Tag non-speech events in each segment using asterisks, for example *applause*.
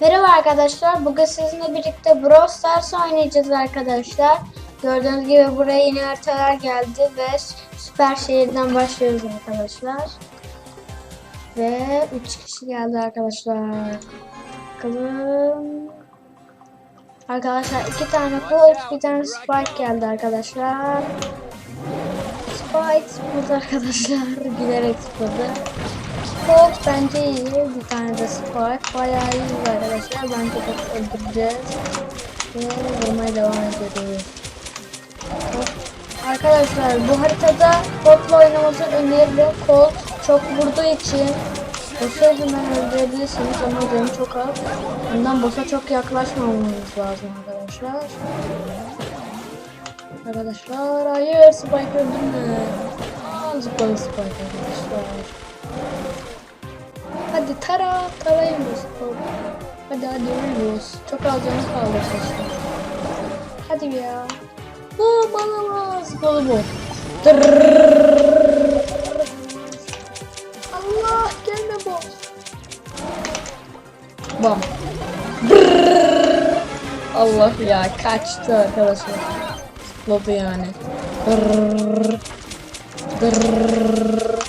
Merhaba arkadaşlar. Bugün sizinle birlikte Brawl Stars oynayacağız arkadaşlar. Gördüğünüz gibi buraya yeni haritalar geldi ve süper şehirden başlıyoruz arkadaşlar. Ve 3 kişi geldi arkadaşlar. Bakalım. Arkadaşlar iki tane Colt, bir tane Spike geldi arkadaşlar. Spike burada arkadaşlar. *laughs* Gülerek zıpladı. Colt bence iyi. Bir tane de Spike. Bayağı iyi arkadaşlar. Bence de öldüreceğiz. Ve vurmaya devam ediyoruz. Arkadaşlar bu haritada botla oynamanızı öneririm. Colt çok vurduğu için boss'u hemen öldürebilirsiniz ama canı çok az. Ondan boss'a çok yaklaşmamamız lazım arkadaşlar. Arkadaşlar hayır Spike öldürme. Zıpladı Spike arkadaşlar. Hadi tara, tarayın bu Hadi hadi ölüyoruz. Çok az canı kaldı saçta. Hadi ya. Bu bana. Bolu bu. Allah gelme bu. Bam. Allah ya kaçtı arkadaşlar. Zıpladı yani. Tırrrr. Tırrrr.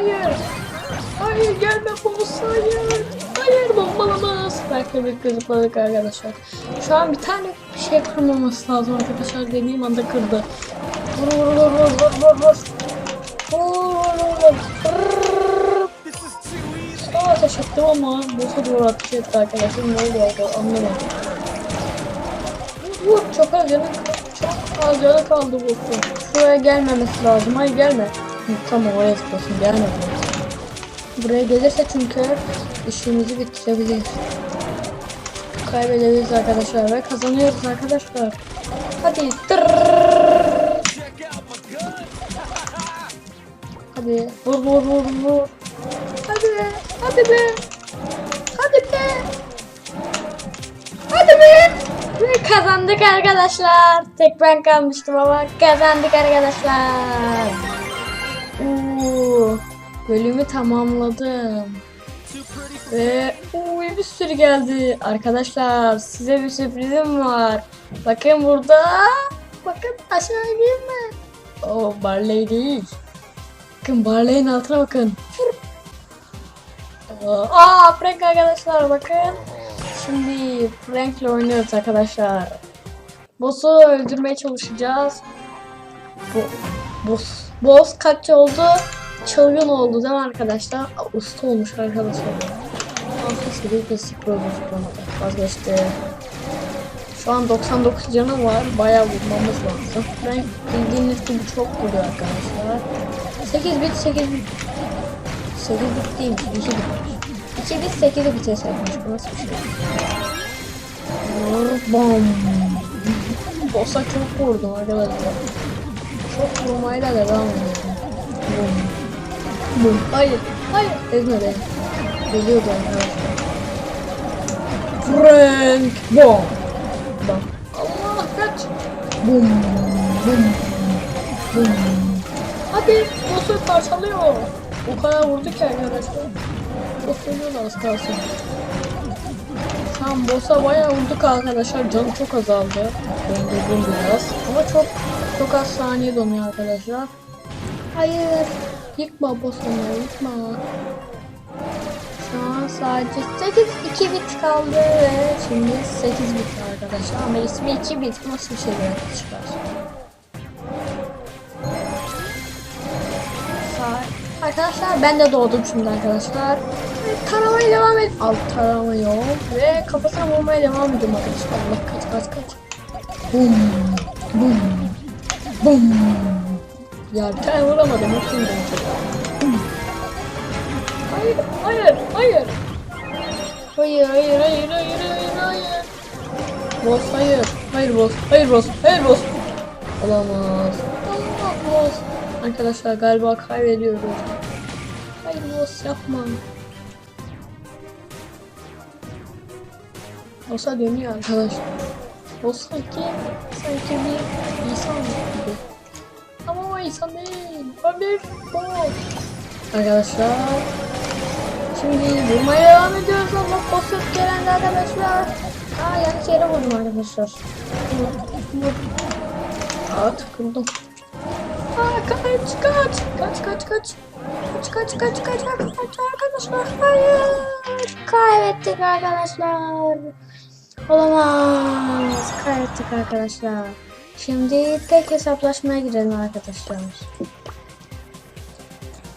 Hayır. Hayır. Gelme boss hayır. Hayır bombalamaz. Belki bir kızıkladık arkadaşlar. Şu an bir tane bir şey kırmaması lazım arkadaşlar. Dediğim anda kırdı. Vur vur vur vur vur vur vur. Vur vur vur. Sana ateş ettim ama boss'a doğru ateş etti arkadaşlar. Ne oldu anlamadım. Vur çok az canı çok az canı kaldı boss'un. Şuraya gelmemesi lazım. Hayır gelme. Tamam oraya zıplasın gelmedi. Buraya gelirse çünkü işimizi bitirebiliriz. Kaybedebiliriz arkadaşlar ve kazanıyoruz arkadaşlar. Hadi. Tırrrr. Hadi. Vur vur vur vur. Hadi be. Hadi be. Hadi be. Hadi be. Ve kazandık arkadaşlar. Tek ben kalmıştım ama kazandık arkadaşlar. Bölümü tamamladım. Ve uy bir sürü geldi. Arkadaşlar size bir sürprizim var. Bakın burada. Bakın aşağı ineyim mi? O Barley değil. Bakın Barley'in altına bakın. Aa Frank arkadaşlar bakın. Şimdi Frank'le oynuyoruz arkadaşlar. Boss'u öldürmeye çalışacağız. Bu boss. Boss kaç oldu? Çılgın oldu değil mi arkadaşlar? Usta olmuş arkadaşlar. Altı seri klasik robot vazgeçti. Şu an 99 canı var. Bayağı vurmamız lazım. Ben bildiğiniz gibi çok vuruyor arkadaşlar. 8 bit 8 bit. 8 bit değil 2 bit. 2 bit 8 bit hesapmış. Bu nasıl bir şey? Bam. Boss'a çok vurdum arkadaşlar. Çok vurmayla devam ediyorum. Bum. Hayır. Hayır. Ezme beni. Geliyordu arkadaşlar. Frank. Bom. Bam. Allah kaç. Bum. Bum. Bum. Hadi. Boss'u parçalıyor. O kadar vurdu ki arkadaşlar. Çok ölüyorlar az kalsın. An boss'a bayağı vurduk arkadaşlar. Canı çok azaldı. Döndürdüm biraz. Ama çok çok az saniye donuyor arkadaşlar. Hayır. Yıkma onları yıkma. Şu an sadece 8 2 bit kaldı ve şimdi 8 bit arkadaşlar. Ama ismi 2 bit nasıl bir şey çıkar? Arkadaşlar ben de doğdum şimdi arkadaşlar. Taramaya devam et. Alt taramıyor ve kafasına vurmaya devam ediyorum arkadaşlar. Allah kaç kaç kaç. Bum bum bum. Ya bir tane vuramadım. Hepsini de. Hayır hayır hayır. Hayır hayır hayır hayır hayır hayır. Boss hayır. Hayır boss. Hayır boss. Hayır boss. Olamaz. Olamaz boss. Arkadaşlar galiba kaybediyoruz. Hayır boss yapma. Boss'a dönüyor arkadaşlar. Boss sanki, sanki bir insan gibi. İnsan değil. O bir boss. Arkadaşlar Şimdi vurmaya devam ediyoruz ama post gelen arkadaşlar. Aa yanlış yere vurdum arkadaşlar. Aa takıldım. Aa kaç kaç kaç kaç. Kaç kaç kaç kaç kaç kaç arkadaşlar. Hayır. Kaybettik arkadaşlar. Olamaz. Kaybettik arkadaşlar. Şimdi tek hesaplaşmaya girelim arkadaşlar.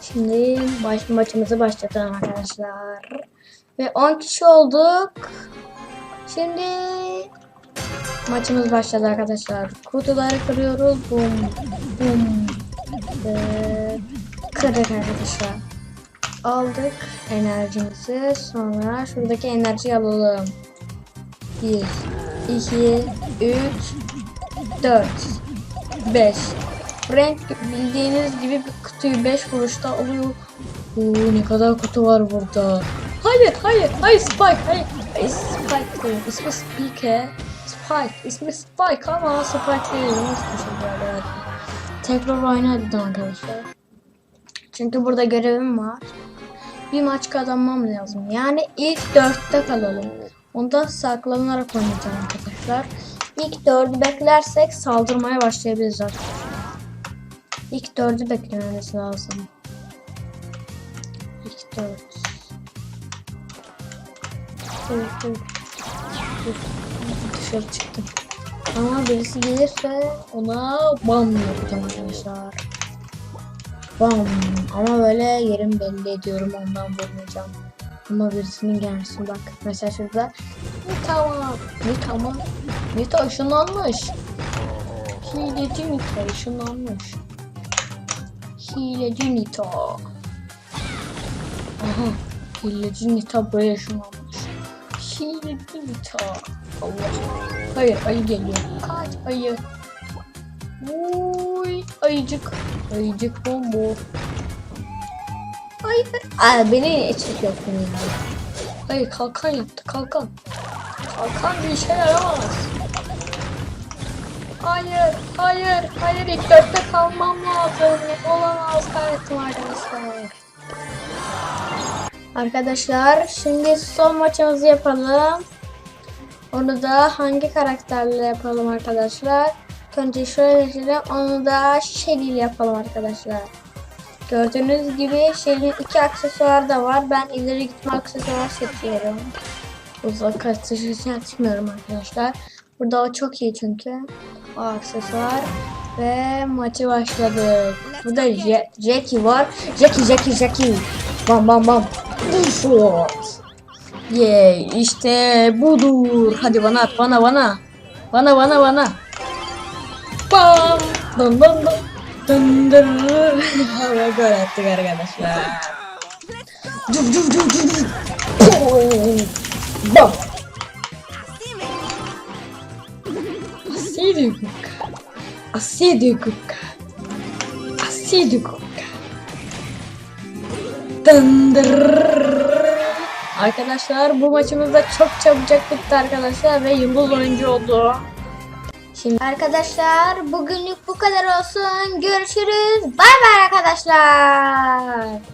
Şimdi baş, maçımızı başlatalım arkadaşlar. Ve 10 kişi olduk. Şimdi maçımız başladı arkadaşlar. Kutuları kırıyoruz. Bum bum. Ve kırdık arkadaşlar. Aldık enerjimizi. Sonra şuradaki enerjiyi alalım. 1, 2, 3, 4, 5. Renk bildiğiniz gibi bir kutuyu 5 vuruşta alıyor. Oo, ne kadar kutu var burada. Hayır, hayır, hayır Spike, hayır. hayır Spike değil, ismi Spike. Spike, ismi Spike ama Spike değil. Nasıl şey böyle? Tekrar oynadım arkadaşlar. Çünkü burada görevim var. Bir maç kazanmam lazım. Yani ilk dörtte kalalım. Onda saklanarak oynayacağım arkadaşlar. İlk dördü beklersek saldırmaya başlayabiliriz arkadaşlar. İlk dördü beklememiz lazım. İlk dört. Dur, dur. Dışarı çıktım. Ama birisi gelirse ona bam yapacağım arkadaşlar. Bam. Ama böyle yerim belli ediyorum ondan vurmayacağım. Ama birisinin gelsin bak. Mesela şurada Nita var. Nita ışınlanmış. Hileci Nita ışınlanmış. Hileci Nita. Aha. Hileci Nita buraya ışınlanmış. Hileci Nita. Allah. Hayır ayı geliyor. Kaç ayı. Uy ayıcık. Ayıcık bombo. Hayır. Aa, beni çekiyorsun ya. Hayır kalkan yaptı kalkan. Kalkan bir işe yaramaz. Hayır, hayır, hayır ilk dörtte kalmam lazım. Olamaz kaybettim arkadaşlar. Arkadaşlar şimdi son maçımızı yapalım. Onu da hangi karakterle yapalım arkadaşlar? Önce şöyle geçelim. Onu da Shelly yapalım arkadaşlar. Gördüğünüz gibi Shelly'nin iki aksesuar da var. Ben ileri gitme aksesuar seçiyorum. Uzak için açmıyorum arkadaşlar. Burada o çok iyi çünkü. Aksesuar. Ve maçı başladık. Burada Je- Jackie var. Jackie, Jackie, Jackie. Bam bam bam. Shot. Yay işte budur. Hadi bana at bana bana. Bana bana bana. Bam. Dın dın dın. Dın dın. Ve gol attık arkadaşlar. Cuf cuf cuf cuf. Bam. Assidi kuka. Assidi kuka. Assidi kuka. Dındır. Arkadaşlar bu maçımız çok çabucak bitti arkadaşlar ve yıldız oyuncu oldu. Şimdi arkadaşlar bugünlük bu kadar olsun. Görüşürüz. Bay bay arkadaşlar.